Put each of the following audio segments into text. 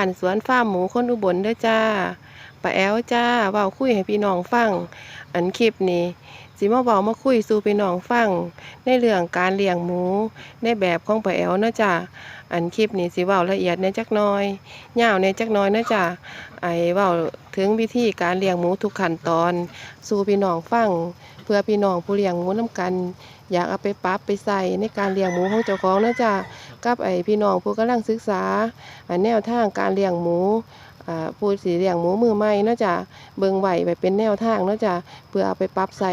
บ้านสวนฟาร์มหมูคนอุบลเด้อจ้าป้าแอวจ้าเว้าคุยให้พี่น้องฟัง อันคลิปนี้สิมาเว้ามาคุยสู่พี่น้องฟัง ในเรื่องการเลี้ยงหมู ในแบบของป้าแอวเนาะจ้าอันคลิปนี้สิเว้าละเอียดในจักน้อยยาวในจักน้อยเนาะจ้าไอเว้าถึงวิธีการเลี้ยงหมูทุกขั้นตอน สู่พี่น้องฟัง เพื่อพี่น้องผู้เลี้ยงหมูนํกัน อยากเอาไปปรับไปใส่ในการเลี้ยงหมูของเจ้าของเนาะจ้ากับไอ้พี่น้องผู้กำลังศึกษาอ่าแนวทางการเลี้ยงหมูอ่าผู้สีเลี้ยงหมูมือใหม่เนาะจ้ะเบิ่งไว้ไปเป็นแนวทางเนาะจ้ะเพื่อเอาไปปรับใส่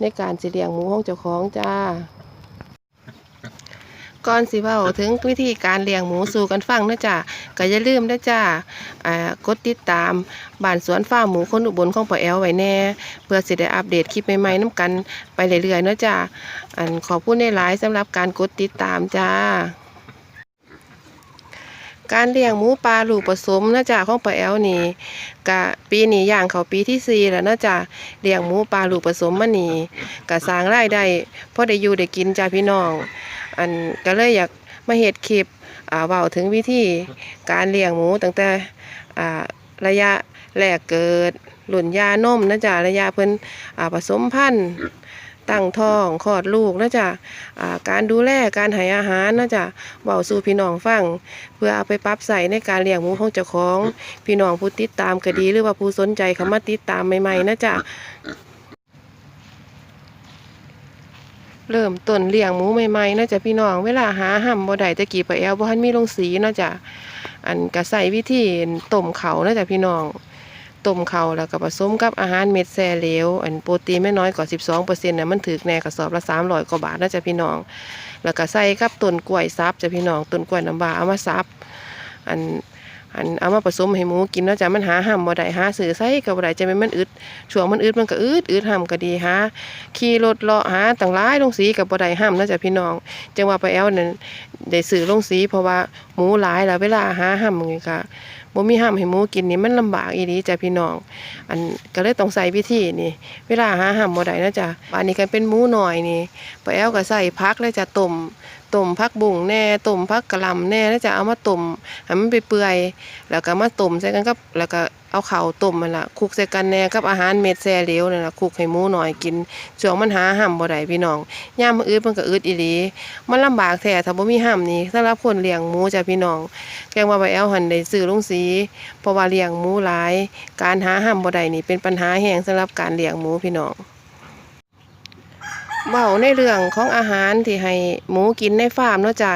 ในการสิเลี้ยงหมูของเจ้าของจ้า ก่อนสิเว้าถึงวิธีการเลี้ยงหมูสู่กันฟังนะจ้ะก็อย่าลืมนะจ้าอ่ากดติดตามบ้านสวนฟาร์มหมูคนอุบลของป้าแอลไว้แน่ เพื่อสิได้อัปเดตคลิปใหม่ๆนํกันไปเรื่อยๆนะจ้ะอันขอบคุณในหลายสำหรับการกดติดตามจ้าการเลี้ยงหมูปลาลูกผสมนะจ๊ะของป้าแอลนี่กะปีนี้ย่างเขาปีที่สี่แล้วนะจ๊ะเลี้ยงหมูปลาลูกผสมมานี่กะสร้างรายได้พอได้อยู่ได้กินจ้าพี่น้อง อันก็เลยอยากมาเฮ็ดคลิปเว้าถึงวิธีการเลี้ยงหมูตั้งแต่ระยะแรกเกิดหลุ่นยานมนะจ๊ะระยะเพิ่นผสมพันธุ์ตั้งท้องคลอดลูกนะจ๊ะการดูแลการให้อาหารนะจ๊ะเว้าสู่พี่น้องฟัง เพื่อเอาไปปรับใส่ในการเลี้ยงหมูของเจ้าของ พี่น้องผู้ติดตามก็ดีหรือว่าผู้สนใจเข้ามาติดตามใหม่ๆนะจ๊ะ เริ่มต้นเลี้ยงหมูใหม่ๆนะจ๊ะพี่น้อง เวลาหาห่ำบ่ได้ตะกี้ปะแอลบ่ทันมีลงสีนาะจ๊ะอันก็ใส่วิธีต้มเขานะจ๊ะพี่น้องต้มเขาแล้วก็ผสมกับอาหารเม็ดแซ่เหลวอันโปรตีนไม่น้อยกว่า 12%น่ะมันถึกแน่กระสอบละ300กว่าบาทนะจ๊ะพี่น้อง แล้วก็ใส่กับต้นกล้วยซับจ้ะพี่น้องต้นกล้วยน้ำว้าเอามาซับอัน อันเอามาผสมให้หมูกินเนาะจ้ะมันหาห้ำบ่ได้หาซื้อใส่ก็บ่ได้จะเป็นมันอึดช่วงมันอึดมันก็อึดอึดห้ำก็ดีหาขี่รถเลาะหาต่างหลายลงสีก็บ่ได้ห้ำเนะจ้ะพี่น้องจังว่าไปแอวนั่นได้ซื้อลงสี เพราะว่าหมูหลายแล้วเวลาหาห้ำนี่ก็บ่มีห้ำให้หมูกินนี่มันลำบากอีหลีจ้ะพี่น้อง อันก็เลยต้องใส่วิธีนี่ เวลาหาห้ำบ่ได้นะจ้ะอันนี้ก็เป็นหมูหน่อยนี่ไปแอวก็ใส่ผักแล้วจะต้ม ต้มผักบุ้งแน่ต้มผักกะลำแน่แล้วจะเอามาต้มให้มันไปเปื่อยๆแล้วก็มาต้มใส่กันกับแล้วก็เอาเข้าต้มมันละคลุกใส่กันแน่กับอาหารเม็ดแซ่เหลวนั่นละคลุกให้หมูหน่อยกินช่วงมันหาห้ำบ่ได้พี่น้องย่ามมันอึดมันก็อึดอีหลีมันลำบากแท้ถ้าบ่มีห้ำนี่สำหรับคนเลี้ยงหมูจ้ะพี่น้อง แกงว่าใบแอลหันได้ซื้อลงสีเพราะว่าเลี้ยงหมูหลาย การหาห้ำบ่ได้นี่เป็นปัญหาแฮงสำหรับการเลี้ยงหมูพี่น้อง เว้าในเรื่องของอาหารที่ให้หมูกินในฟาร์มเนาะจ้ะ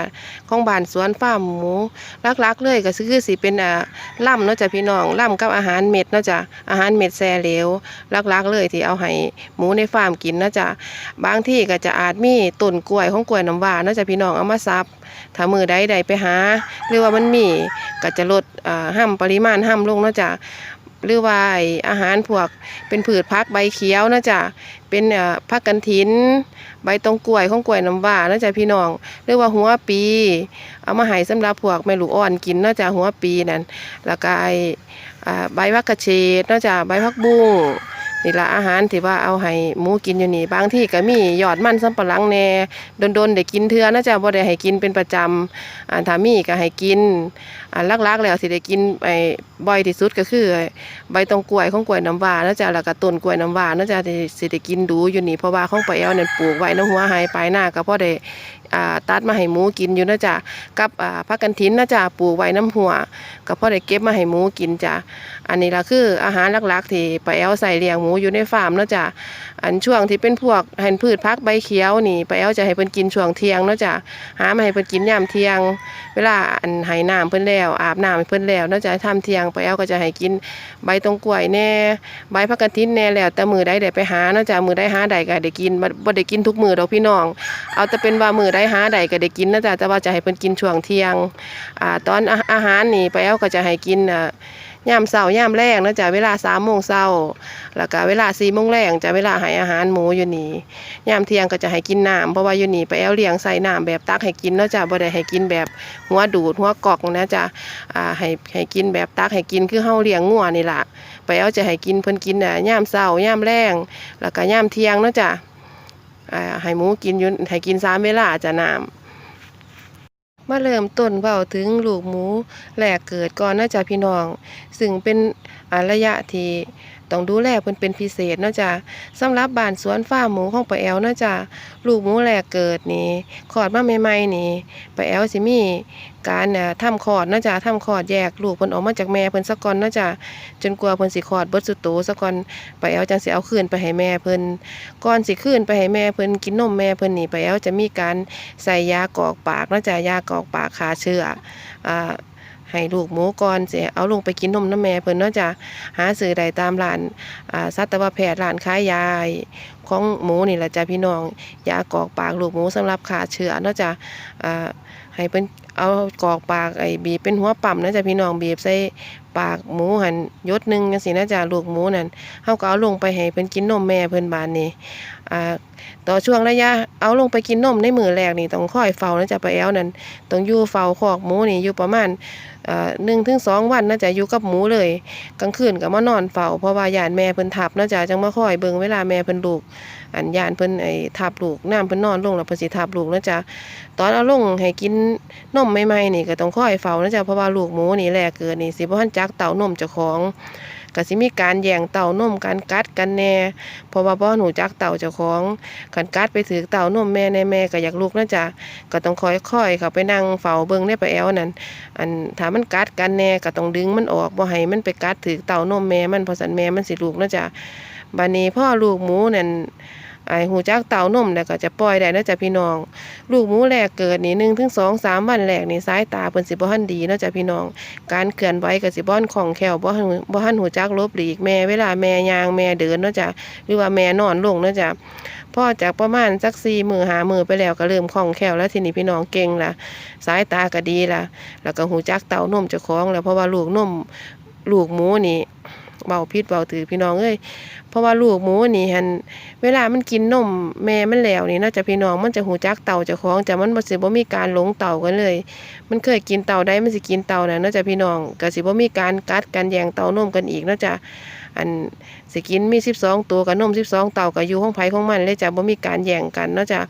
ของบ้านสวนฟาร์มหมูลักๆ เลยก็คือสิเป็นอ่าล่ำเนาะจ้ะพี่น้องล่ำกับอาหารเม็ดเนาะจ้ะอาหารเม็ดแซ่เหลวลักๆ เลยที่เอาให้หมูในฟาร์มกินเนาะจ้ะบางที่ก็จะอาจมีต้นกล้วยของกล้วยน้ำว้าเนาะจ้ะพี่น้องเอามาซับถ้ามือใดใดไปหา หรือว่ามันมีก็จะลดอ่าห้ำปริมาณห้ำลงเนาะจ้ะ หรือว่าอาหารพวกเป็นผืชพักใบเขียวนะจ๊ะเป็นพักกันถิน ใบตองกล้วยของกล้วยน้ำว้านะจ๊ะพี่น้อง หรือว่าหัวปี เอามาให้สำหรับพวกแม่ลูกอ่อนกินนะจ๊ะหัวปีนั่นแล้วก็ไออ่าใบวักกระเฉดนะจ๊ะใบพักบุ้ง นี่ละอาหารที่ว่าเอาให้หมูกินอยู่นี่บางที่ก็มียอดมันสำปะหลังแน่โดนๆได้กินเทื่อนะจ๊ะบ่ได้ให้กินเป็นประจำอ่าถ้ามีก็ให้กินอ่าลักๆแล้วสิได้กินไอ้บ่อยที่สุดก็คือใบตองกล้วยของกล้วยน้ำว้านะจ๊ะแล้วก็ต้นกล้วยน้ำว้านะจ๊ะที่สิได้กินดูอยู่นี่เพราะว่าของป้าแอวนั่นปลูกไว้น้ำหัวหายปลายหน้าก็พอได้อ่าตัดมาให้หมูกินอยู่นะจ๊ะกับอ่าผักกันถินนะจ๊ะปลูกไว้น้ำหัวก็พอได้เก็บมาให้หมูกินจ้ะ อันนี้ละคืออาหารหลักๆ ที่ป้าแอวใส่เลี้ยงหมูอยู่ในฟาร์มนะจ๊ะอันช่วงที่เป็นพวกเห็นพืชพักใบเขียวนี่ป้าแอวจะให้เพิ่นกินช่วงเที่ยงเนาะจ๊ะหามาให้เพิ่นกินยามเที่ยง เวลาอันให้น้ำเพิ่นแล้วอาบน้ำให้เพิ่นแล้วเนาะจ๊ะทำเที่ยงป้าแอลก็จะให้กินใบตองกล้วยแน่ใบผักกระถินแน่แล้วแต่มือใดได้ไปหาเนาะจ้ะมือใดหาใดก็ได้กินบ่ได้กินทุกมือดอกพี่น้อง เอาแต่เป็นว่ามือใดหาใดก็ได้กินนะจ๊ะแต่ว่าจะให้เพิ่นกินช่วงเที่ยงอ่าตอนอาหารนี่ไปเอาก็จะให้กินอ่า ยามเช้ายามแรงเนะจ้ะเวลา3โมงเช้าแล้วก็เวลา4โมงแรงจะเวลาให้อาหารหมูอยู่นี่ยามเที่ยงก็จะให้กินน้ำเพราะว่าอยู่นี่ไปเอาเลี้ยงใส่น้ำแบบตักให้กินเนะจ้ะบ่ได้ให้กินแบบหัวดูดหัวกอกนะจ้ะอ่าให้ให้กินแบบตักให้กินคือเฮาเลี้ยงงัวนี่ล่ะไปเอาจะให้กินเพิ่นกินน่ะยามเช้ายามแรงแล้วก็ยามเที่ยงเนะจ้ะอ่าให้หมูกินยู่ให้กินสามเวลาจ้ะน้ำ มาเริ่มต้นเว้าถึงลูกหมูแหลกเกิดก่อนน่าจะพี่น้อง ซึ่งเป็นระยะที่ ต้องดูแลเพิ่นเป็นพิเศษเนาะจ้ะสำหรับบ้านสวนฟาร์มหมูของป้าแอวเนาะจ้ะลูกหมูแรกเกิดนี่คลอดมาใหม่ๆนี่ป้าแอวสิมีการอ่าทำคลอดเนาะจ้ะทำคลอดแยกลูกเพิ่นออกมาจากแม่เพิ่นซะก่อนเนาะจ้ะจนกว่าเพิ่นสิคลอดเบิดสุดโตซะก่อนป้าแอวจังสิเอาคืนไปให้แม่เพิ่นก่อนสิคืนไปให้แม่เพิ่นกินนมแม่เพิ่นนี่ป้าแอวจะมีการใส่ยากรอกปากเนาะจ้ะยากรอกปากฆ่าเชื้ออ่า ให้ลูกหมูก่อนสิเอาลงไปกินนมน้ำแม่เพิ่นเนาะจ้ะหาซื้อได้ตามร้านอ่าสัตวแพทย์ร้านขายยาของหมูนี่แหละจ้ะพี่น้องยากรอกปากลูกหมูสำหรับฆ่าเชื้อเนาะจ้ะอ่าให้เพิ่นเอากรอกปากไอ้บีบเป็นหัวปั๊มนะจ้ะพี่น้องบีบใส่ปากหมูหันยดหนึงจังซี่นะจ้ะลูกหมูนั่นเฮาก็เอาลงไปให้เพิ่นกินนมแม่เพิ่นบานนี่ ต่อช่วงระยะเอาลงไปกินนมในมือแรกนี่ต้องคอยเฝ้านะจ้ะป้าแอวนั่นต้องอยู่เฝ้าคอกหมูนี่อยู่ประมาณหนึ่งถึงสองวันน่าจะอยู่กับหมูเลย กลางคืนก็มานอนเฝ้าเพราะว่ายานแม่เพิ่นทับเนาะจ้ะจังมาคอยเบิ่งเวลาแม่เพิ่นลูก อันยานเพิ่นไอ้ทับลูกน้ำเพิ่นนอนลงแล้วเพิ่นสิทับลูกเนาะจ้ะตอนเอาลงให้กินนมใหม่ๆนี่ก็ต้องคอยเฝ้านะจ้ะเพราะว่าลูกหมูนี่แรกเกิดนี่สิบ่ทันจักเต้านมเจ้าของ ก็สิมีการแย่งเต่านมการกัดกันแน่เพราะว่าบ่หนูจักเต่าเจ้าของกันกัดไปถือเต่านมแม่ในแม่ก็อยากลูกนะจ้ะก็ต้องคอยๆเขาไปนั่งเฝ้าเบิ้งเนี่ยไปแอวนั่นอันถ้ามันกัดกันแน่ก็ต้องดึงมันออกบ่ให้มันไปกัดถือเต่านมแม่มันพอสันแม่มันสิลูกนะจ้ะบัดนี้พ่อลูกหมูนั่น ไอหูจักเต้านมแล้วก็จะปล่อยได้นาะจ้ะพี่น้อง ลูกหมูแรกเกิดนี่1ถึง2 3วันแรกนี่สายตาเพิ่นสิบ่ทันดีนาะจ้ะพี่น้อง การเคลื่อนไหวก็สิบ่ทันคล่องแคล่วบ่ทันบ่ทันหูจักลบหลีกแม่เวลาแม่ยางแม่เดินนาะจ้ะหรือว่าแม่นอนลงนาะจ้ะพ่อจากประมาณสัก4มื้อ5มื้อไปแล้วก็เริ่มคล่องแคล่วแล้วทีนี้พี่น้องเก่งละสายตาก็ดีละแล้วก็หูจักเต้านมเจ้าของแล้วเพราะว่าลูกนมลูกหมูนี่ เบาพิษเบาถือพี่น้องเอ้ยเพราะว่าลูกหมูนี่หันเวลามันกินนมแม่มันแล้วนี่เนาจะพี่น้องมันจะหูจักเต่าเจ้าของจะมันบ่สิบ่มีการหลงเต่ากันเลย มันเคยกินเต่าได้มันสิกินเต่าน่ะเนาจะพี่น้องก็สิบ่มีการกัดกันแย่งเต่านมกันอีกเนาจะอันสิกินมี 12 ตัวกับนม 12 เต่าก็อยู่ของไผของมันเลยจะบ่มีการแย่งกันเนาจะ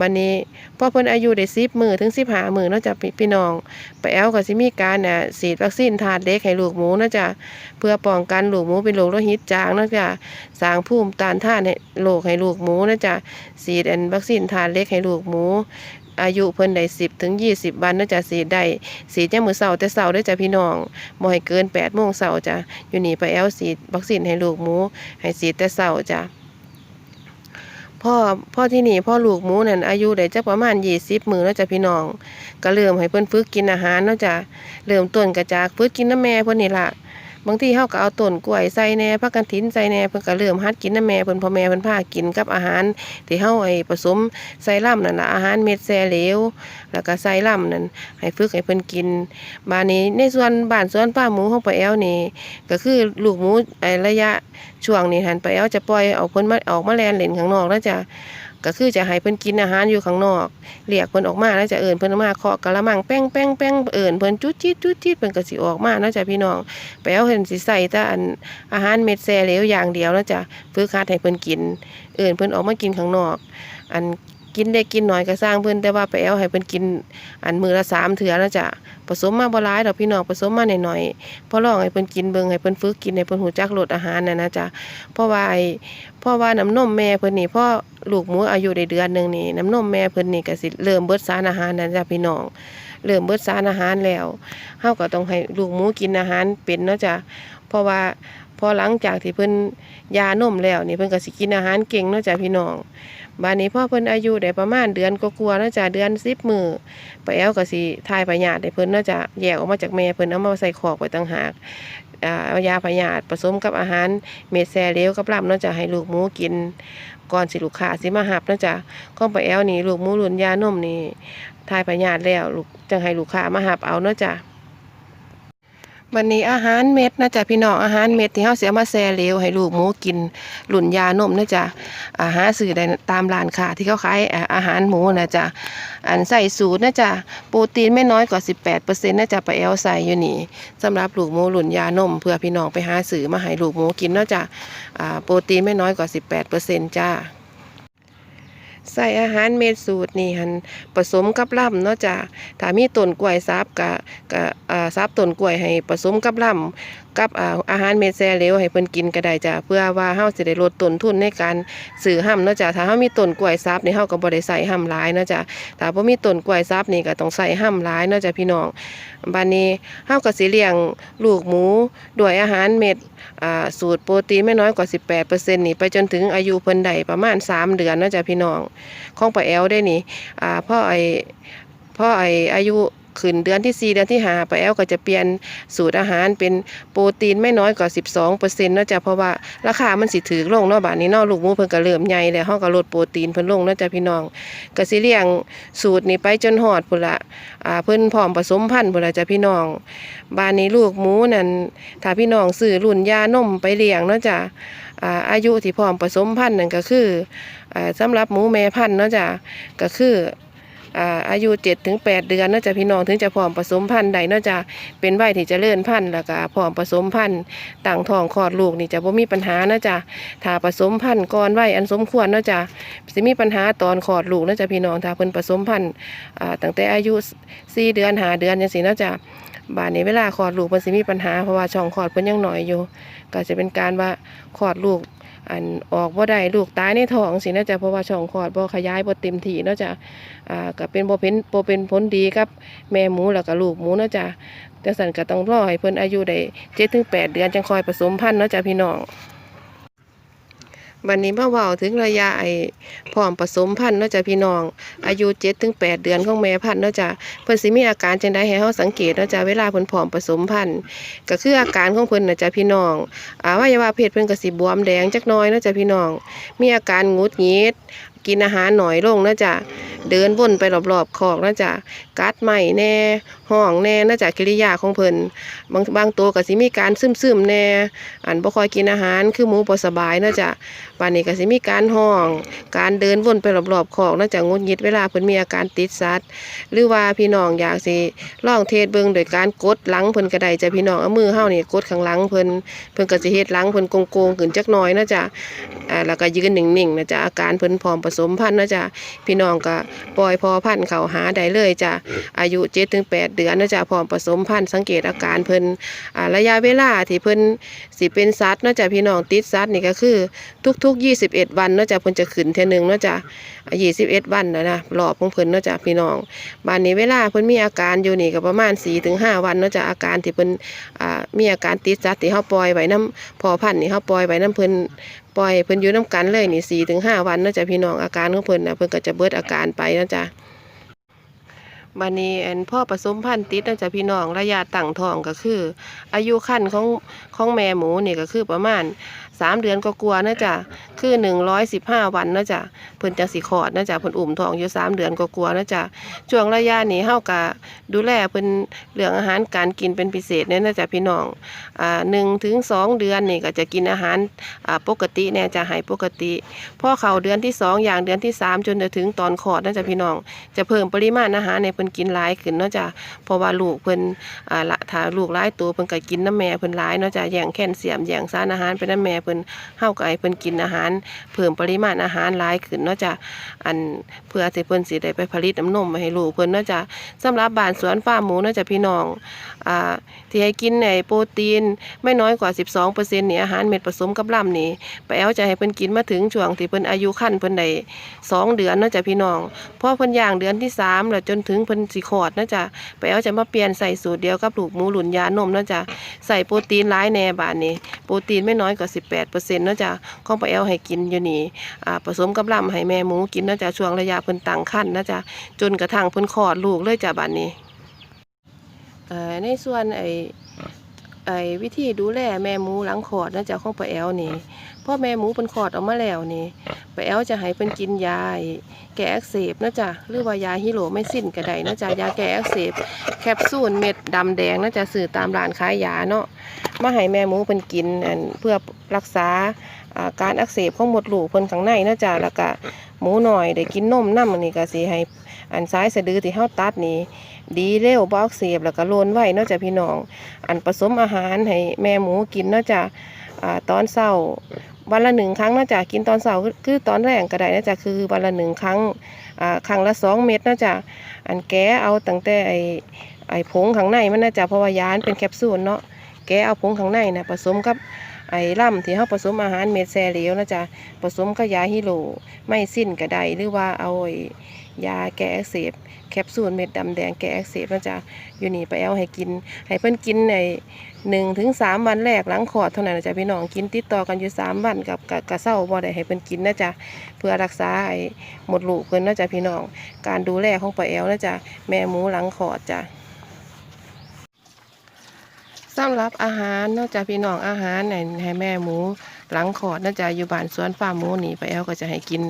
บัดนี้พอเพิ่นอายุได้10มื้อถึง15มื้อเนาจะพี่น้องไปแอลก็สิมีการน่ะฉีดวัคซีนถาดเล็กให้ลูกหมูนะจ๊ะเพื่อป้องกันลูกหมูเป็นโรคโลหิตจางนะจ๊ะสร้างภูมิต้านทานให้โรคให้ลูกหมูนะจ๊ะฉีดอันวัคซีนถาดเล็กให้ลูกหมูอายุเพิ่นได้10ถึง20วันนะจ๊ะฉีได้ฉีดยามมื้อเช้าแต่เช้าเด้จ้ะพี่น้องบ่ให้เกิน8โมงเช้าจ้ะอยู่นี่ไปแอลฉีวัคซีนให้ลูกหมู ให้ฉีแต่เช้าจ้ะ พ่อพ่อที่นี่พ่อลูกหมูนั่นอายุได้จักประมาณ20มื้อแล้วจ้ะพี่น้อง ก็เริ่มให้เพิ่นฝึกกินอาหารเนาะจ้ะเริ่มต้นกระจากฝึกกินน้ำแม่เพิ่นนี่ล่ะ บางทีเฮาก็เอาต้นกล้วยใส่แหน่ผักกันถินใส่แหน่เพิ่นก็เริ่มหัดกินน้ำแม่เพิ่นพอแม่เพิ่นพากินกับอาหาร ที่เฮาไอ้ผสมใส่ล่ำนั่นล่ะอาหารเม็ดแซ่เหลว แล้วก็ใส่ล่ำนั่นให้ฝึกให้เพิ่นกินบ้าดนี้ในส่วนบ้านสวนป้าหมูของป้าแอวนี่ก็คือลูกหมูไอ้ระยะช่วงนี้หันป้าแอวจะปล่อยเอาเพิ่นมาออกมาแล่นเล่นข้างนอกแล้วจ้ะ ก็คือจะให้เพิ่นกินอาหารอยู่ข้างนอกเรียกเพิ่นออกมาแล้วจะเอิ้นเพิ่นออกมาเคาะกะละมังแป้งแป้งแป้งเอิ้นเพิ่นจุดจีดจุดจีดเพิ่นก็สิออกมาเนาะจ้ะพี่น้องไปเอาเพิ่นสิใส่แต่อันอาหารเม็ดแซ่เหลวอย่างเดียวเนาะจ้ะฝึกหัดให้เพิ่นกิน เอิ้นเพิ่นออกมากินข้างนอก อัน กินได้กินหน่อยก็สร้างเพิ่นแต่ว่าไปเอาให้เพิ่นกินอันมือละสามเถื่อเนะจ้ะผสมมาบ่หลายดอกพี่น้องผสมมาหน่อยๆพอลองให้เพิ่นกินเบิ่งให้เพิ่นฝึกกินให้เพิ่นรู้จักรสอาหารน่ะนะจ้ะเพราะว่าไอ้เพราะว่าน้ำนมแม่เพิ่นนี่พ่อลูกหมูอายุได้เดือนหนึ่งนี่น้ำนมแม่เพิ่นนี่ก็สิเริ่มเบิดสารอาหารนะจ้ะพี่น้องเริ่มเบิดสารอาหารแล้วเฮาก็ต้องให้ลูกหมูกินอาหารเป็นเนาะจ้ะเพราะว่าพอหลังจากที่เพิ่นยานมแล้วนี่เพิ่นก็สิกินอาหารเก่งเนาะจ้ะพี่น้อง บัดนี้พ่อเพิ่นอายุได้ประมาณเดือนกว่าๆเนาะจ้ะเดือน10มื้อปแอวก็สิทายพยาธิให้เพิ่นเนาะจ้ะแยกออกมาจากแม่เพิ่นเอามาใส่คอกไว้ต่างหากเอายาพยาธิผสมกับอาหารเม็ดแซ่เลวกับลำเนาะจ้ะให้ลูกหมูกินก่อนสิลูกค้าสิมาหับเนาะจ้ะของปแอวนี่ลูกหมูรุ่นยานมนี่ทายพยาธิแล้วลูกจังให้ลูกค้ามาหับเอาเนาะจ้ะ วันนี้อาหารเม็ดนะจ๊ะพี่น้องอาหารเม็ดที่เฮาเสิเอามาแซ่เลวให้ลูกหมูกินรุ่นยานมนาะจ้ะอาหารซื้อได้ตามร้านค้าที่เขาขายอาหารหมูนะจ๊ะอันใส่สูตรนะจ๊ะโปรตีนไม่น้อยกว่า 18%นะจ๊ะป้าแอลใส่อยู่นี่สำหรับลูกหมูรุ่นยานม เพื่อพี่น้องไปหาซื้อมาให้ลูกหมูกินนาะจ้ะโปรตีนไม่น้อยกว่า 18%จ้า ใส่อาหารเม็ดสูตรนี่หันผสมกับล่ำเนาะจ้ะถ้ามีต้นกล้วยซับกะกะอ่าซับต้นกล้วยให้ผสมกับล่ำกับอ่าอาหารเม็ดแซ่เหลวให้เพิ่นกินก็ได้จ้ะเพื่อว่าเฮาสิได้ลดต้นทุนในการซื้อห้ำเนาะจ้ะถ้าเฮามีต้นกล้วยซับนี่เฮาก็บ่ได้ใส่ห้ำหลายเนาะจ้ะถ้าบ่มีต้นกล้วยซับนี่ก็ต้องใส่ห้ำหลายเนาะจ้ะพี่น้องบัดนี้เฮาก็สิเลี้ยงลูกหมูด้วยอาหารเม็ด สูตรโปรตีนไม่น้อยกว่า 18%นี่ไปจนถึงอายุเพิ่นใดประมาณ 3 เดือนนาะจ๊ะพี่น้องของป้าแอลได้นี่พ่อไอพ่อไออายุ ขึ้นเดือนที่ 4 เดือนที่5ป้าแอลก็จะเปลี่ยนสูตรอาหารเป็นโปรตีนไม่น้อยกว่า 12%เนาะจ้ะเพราะว่าราคามันสิถือลงเนาะบาดนี้เนาะลูกมูเพิ่นก็เริ่มใหญ่แล้วเฮาก็ลดโปรตีนเพิ่นลงเนาะจ้ะพี่น้องก็สิเลี้ยงสูตรนี้ไปจนฮอดพุ่นละอ่าเพิ่นพร้อมผสมพันธุ์พุ่นละจ้ะพี่น้องบ้านนี้ลูกหมูนั่นถ้าพี่น้องซื้อรุ่นยานมไปเลี้ยงเนาะจ้ะอ่าอายุที่พร้อมผสมพันธุ์นั่นก็คืออ่าสำหรับหมูแม่พันธุ์เนาะจ้ะก็คือ อ่าอายุ7ถึง8เดือนเนาจะพี่น้องถึงจะพร้อมผสมพันธุ์ได้เนาจะเป็นวัยที่จะเลื่อนพันธุ์แล้วก็พร้อมผสมพันธุ์ตั้งท้องคลอดลูกนี่จะบ่มีปัญหาเนาะจ้ะถ้าผสมพันธุ์ก่อนวัยอันสมควรเนาะจะสิมีปัญหาตอนคลอดลูกเนาจะพี่น้องถ้าเพิ่นผสมพันธุ์ตั้งแต่อายุ4เดือน5เดือนจังซี่เนาจะบาดนี้เวลาคลอดลูกเพิ่นสิมีปัญหาเพราะว่าช่องคลอดเพิ่นยังหน้อยอยู่ ก็จะเป็นการว่าคลอดลูก อันออกบ่ได้ลูกตายในท้องสินะจ๊ะเพราะว่าช่องคลอดบ่ขยายบ่เต็มที่เนาะจ๊ะอ่าก็เป็นบ่เป็นบ่เป็นผลดีกับแม่หมูแล้วก็ลูกหมูเนาะจ๊ะจังซั่นก็ต้องรอให้เพิ่นอายุได้เจ็ดถึงแปดเดือนจังคอยผสมพันธุ์เนาะจ๊ะพี่น้อง บัดนี้มาเว้าถึงระยะไอ้พร้อมผสมพันธุ์เนาะจ้ะพี่น้อง อายุ7ถึง8เดือนของแม่พันธุ์เนาะจ้ะเพิ่นสิมีอาการจังไดให้เฮาสังเกตเนาะจ้ะเวลาเพิ่นพร้อมผสมพันธุ์ก็คืออาการของเพิ่นน่ะจ้ะพี่น้องอาวัยวะเพศเพิ่นก็สิบวมแดงจักหน่อยเนาะจ้ะพี่น้อง มีอาการงุดหงิดกินอาหารหน่อยลงเนาะจ้ะเดินวนไปรอบๆคอกเนาะจ้ะ กัดไม้แน่ห้องแน่เนาจ้ะกิริยาของเพิ่นบางบางตัวก็สิมีการซึมๆแน่อันบ่ค่อยกินอาหารคือหมูบ่สบายเนาจะป่านนี้ก็สิมีการห้อง การเดินวนไปรอบๆคอกเนาจะงดหงิดเวลาเพิ่นมีอาการติดสัตว์หรือว่าพี่น้องอยากสิลองเทศเบิ่งโดยการกดหลังเพิ่นก็ได้จะพี่น้องเอามือเฮานี่กดข้างหลังเพิ่นเพิ่นก็สิเฮ็ดหลังเพิ่นโกงๆขึ้นจักหน่อยเนาจะอ่าแล้วก็ยืนนิ่งๆนะจ้ะอาการเพิ่นพร้อมผสมพันธุ์เนาจะพี่น้องก็ปล่อยพอพันธุ์เข้าหาได้เลยจ้ะอายุ7ถึง8เดือนนาะจ้ะพร้อมผสมพันธุ์สังเกตอาการเพิ่นระยะเวลาที่เพิ่นสิเป็นสัตว์เนาะจ้ะพี่น้องติดสัตว์นี่ก็คือทุกๆ21วันนาะจ้ะเพิ่นจะขึ้นเทื่อหนึงนาะจ้ะอ่า21วันนะนะรอบของเพิ่นนาะจ้ะพี่น้องบ้านนี้เวลาเพิ่นมีอาการอยู่นี่ก็ประมาณ4ถึง5วันนาะจ้ะอาการที่เพิ่นมีอาการติดสัตว์ที่เฮาปล่อยไว้นํพอพันธุ์นี่เฮาปล่อยไว้นํเพิ่นปล่อยเพิ่นอยู่นํกันเลยนี่4ถึง5วันนาะจ้ะพี่น้องอาการของเพิ่นนะเพิ่นก็จะเบิดอาการไปนาะจ้ะ บันนี้อันพ่อผสมพันธุ์ติดนะจ๊ะพี่น้องระยะตั้งท้องก็คือ อายุขั้นของของแม่หมูนี่ก็คือประมาณ 3เดือนก็กลัวนะจ้ะคือ115วันนะจ้ะเพิ่นจังสิคลอดนะจ้ะเพิ่นอุ้มทองอยู่3เดือนก็กลัวนะจ้ะช่วงระยะนี้เฮาก็ดูแลเพิ่นเรื่องอาหารการกินเป็นพิเศษเนี่ยนะจ๊ะพี่น้องอ่าหนึ่งถึงสองเดือนนี่ก็จะกินอาหารอ่าปกติเนี่ยจะให้ปกติพอเขาเดือนที่สองอย่างเดือนที่สามจนจะถึงตอนคลอดนะจ๊ะพี่น้อง จะเพิ่มปริมาณอาหารในเพิ่นกินหลายขึ้นนะจ้ะเพราะว่าลูกเพิ่นอ่าละถ้าลูกหลายตัวเพิ่นก็กินน้ำแม่เพิ่นหลายนะจ้ะแย่งแคลเซียมแย่งสารอาหารไปน้ำแม่พิ่นเฮาก็ให้เพิ่นกินอาหาร เพิ่มปริมาณอาหารหลายขึ้นเนาะจ้ะอันเพื่อสิเพิ่นสิได้ไปผลิตน้ำนมมาให้ลูกเพิ่นเนาะจ้ะสำหรับบ้านสวนฟาร์มหมูเนาะจ้ะพี่น้องอ่าที่ให้กินในโปรตีนไม่น้อยกว่า 12%นี่อาหารเม็ดผสมกับลำนี่ไปแอลจะให้เพิ่นกินมาถึงช่วงที่เพิ่นอายุคันเพิ่นได้2เดือนเนาะจ้ะพี่น้องพอเพิ่นย่างเดือนที่3แล้วจนถึงเพิ่นสิคลอดเนาะจ้ะไปแอลจะมาเปลี่ยนใส่สูตรเดียวกับลูกหมูหลุนยานมเนาะจ้ะใส่โปรตีนหลายแน่บาดนี้โปรตีนไม่น้อยกว่า18%เนาะจ้ะของไปแอลให้กินอยู่นี่อ่าผสมกับลำให้แม่หมูกินเนาะจ้ะช่วงระยะเพิ่นตั้งครรภ์นาะจ้ะจนกระทั่งเพิ่นคลอดลูกเลยจ้ะบัดนี้เอ่อในส่วนไอ้ไอ้วิธีดูแลแม่หมูหลังคลอดนะจ้ะของปลาแอลนี่ พ่อแม่หมูเพิ่นคลอดออกมาแล้วนี่ป้าแอลจะให้เพิ่นกินยาไอ้แก้อักเสบนะจ๊ะหรือว่ายาฮิโรไม่สิ้นก็ได้นะจ๊ะยาแก้อักเสบแคปซูลเม็ดดำแดงนะจ๊ะซื้อตามร้านขายยาเนาะมาให้แม่หมูเพิ่นกินอันเพื่อรักษาอ่าการอักเสบของมดลูกเพิ่นข้างในนะจ๊ะแล้วก็หมูหน่อยได้กินนมนำอันนี้ก็สิให้อันซ้ายสะดือที่เฮาตัดนี่ดีเร็วบ่อักเสบแล้วก็โลนไว้เนาะจ้ะพี่น้อง อันผสมอาหารให้แม่หมูกินเนาะจ้ะอ่าตอนเช้า วันละหนึ่งครั้งนาะจ๊ะกินตอนเสาร์คือตอนแรกก็ได้นะจ๊ะคือวันละหนึ่งครั้งอ่าครั้งละสองเม็ดนาะจ๊ะอันแก้เอาตั้งแต่ไอไอผงข้างในมันนะจ๊ะเพราะว่ายานเป็นแคปซูลเนาะแก้เอาผงข้างในนะผสมกับไอ้ล่ำที่เขาผสมอาหารเม็ดแซเหลวนะจ๊ะผสมกับยาฮิโร่ไม่สิ้นก็ได้หรือว่าเอาไอ้ ยาแก้อักเสบแคปซูลเม็ดดำแดงแก้อักเสบนะจ๊ะอยู่นี่ไปเอาให้กิน ให้เพิ่นกินในหนึ่งถึงสามวันแรกหลังคลอดเท่านั้นนะจ๊ะพี่น้องกินติดต่อกันอยู่สามวันกับกับกระเซ้าบ่ได้ให้เพิ่นกินนะจ๊ะเพื่อรักษาไอ้หมดลูกเพิ่นนะจ๊ะพี่น้องการดูแลของป้าแอลนะจ๊ะแม่หมูหลังคลอดจ้ะสำหรับอาหารนอกจากพี่น้องอาหารให้ให้แม่หมูหลังคลอดนะจ๊ะอยู่บ้านสวนฟาร์มหมูนี่ป้าแอลก็จะให้กิน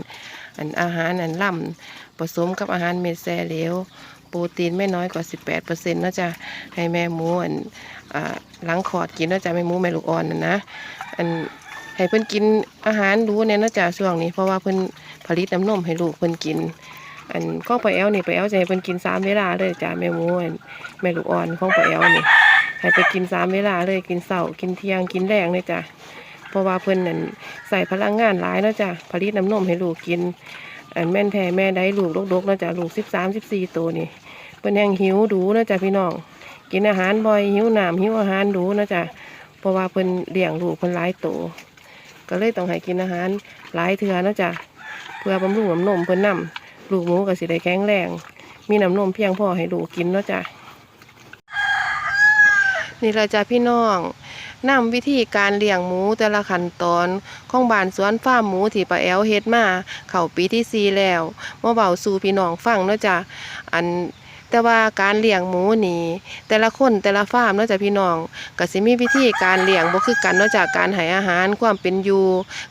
อันอาหารอันล่ำ ผสมกับอาหารเม็ดแซ่เหลวโปรตีนไม่น้อยกว่า 18%นะจ๊ะให้แม่หมูอันหลังคลอดกินนะจ๊ะแม่หมูแม่ลูกอ่อนนะนะอันให้เพิ่นกินอาหารรู้เนี่ยนะจ๊ะช่วงนี้เพราะว่าเพิ่นผลิตน้ำนมให้ลูกเพิ่นกิน อันข้องปลาแอลนี่ปลาแอลจะให้เพิ่นกินสามเวลาเลยจ้ะแม่หมูอันแม่ลูกอ่อนของปลาแอลนี่ให้ไปกินสามเวลาเลยกินเสาร์กินเที่ยงกินแรงเลยจ้ะเพราะว่าเพิ่นนั่นใส่พลังงานหลายเนาะจ้ะผลิตน้ำนมให้ลูกกิน อันแม่นแท้แม่ได้ลูกดกๆนะจ้ะลูกสิบสามสิบสี่ตัวนี่เพิ่นยังหิวดูนะจ้ะพี่น้องกินอาหารบ่อยหิวน้ำหิวอาหารดูนะจ้ะเพราะว่าเพิ่นเลี้ยงลูกเพิ่นหลายโตวก็เลยต้องให้กินอาหารหลายเทื่อนะจ้ะเพื่อบำรุงน้ำนมเพิ่นนํลูกหมูก็สิได้แข็งแรง มีน้ำนมเพียงพอให้ลูกกินนะจ้ะนี่ละจ้ะพี่น้องนำวิธีการเลี้ยงหมูแต่ละขั้นตอน ของบ้านสวนฟาร์มหมูที่ป้าแอลเฮ็ดมาเข้าปีที่สี่แล้วมาเบาสู่พี่น้องฟังเนาะจ้ะอันแต่ว่าการเลี้ยงหมูนี่แต่ละคนแต่ละฟาร์มนาะจ้ะพี่น้องก็สิมีวิธีการเลี้ยงบ่คือกันนาะจ้ะการให้อาหารความเป็นอยู่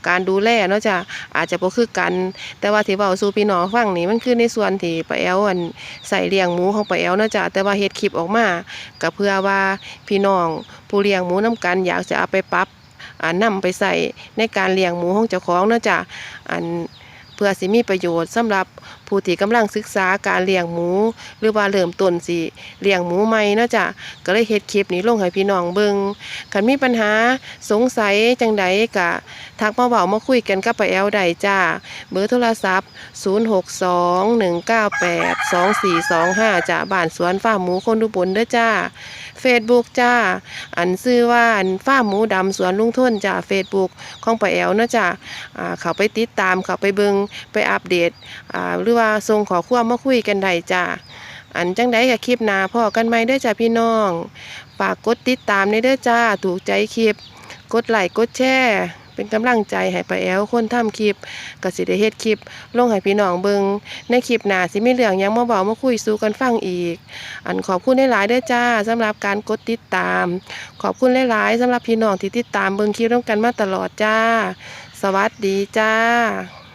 การดูแลนาะจ้ะอาจจะบ่คือกัน แต่ว่าที่เว้าสู่พี่น้องฟังนี่มันคือในส่วนที่ป้าแอลอันใส่เลี้ยงหมูของป้าแอลนาะจ้ะแต่ว่าเฮ็ดคลิปออกมาก็เพื่อว่าพี่น้องผู้เลี้ยงหมูนํกันอยากจะเอาไปปรับ อ่านำไปใส่ในการเลี้ยงหมูของเจ้าของเนาะจ้ะอันเพื่อสิมีประโยชน์สำหรับผู้ที่กำลังศึกษาการเลี้ยงหมู หรือว่าเริ่มต้นสิเลี้ยงหมูใหม่เนาะจ้ะก็เลยเฮ็ดคลิปนี้ลงให้พี่น้องเบิ่งคันมีปัญหาสงสัยจังใดก็ทักมาเว้ามาคุยกันกับป้าแอลได้จ้าเบอร์โทรศัพท์ 0621982425จ้าบ้านสวนฟาร์มหมูคนดูบนเด้อจ้า Facebook จ้า อันซื้อว่าอันฟาหมูดำสวนลุงทุนจ้า Facebook ของป้าแอลเนาะจ้าอ่าเขาไปติดตามเขาไปเบิงไปอัปเดตอ่าหรือว่าส่งขอความมาคุยกันได้จ้าอันจังใดกับคลิปหนาพ่อกันไหมเด้อจ้าพี่น้องฝากกดติดตามในเด้อจ้า ถูกใจคลิป กดไลค์กดแชร์ เป็นกำลังใจให้ป้าแอลคนทำคลิปก็สิได้เฮ็ดคลิป ลงให้พี่น้องเบิงในคลิปหน้าสิมีเรื่องหยังมาบอกมาคุยสู่กันฟังอีก อันขอบคุณหลายๆเด้อจ้าสำหรับการกดติดตาม ขอบคุณหลายๆสำหรับพี่น้องที่ติดตามเบิ้งคลิปร่วมกันมาตลอดจ้า สวัสดีจ้า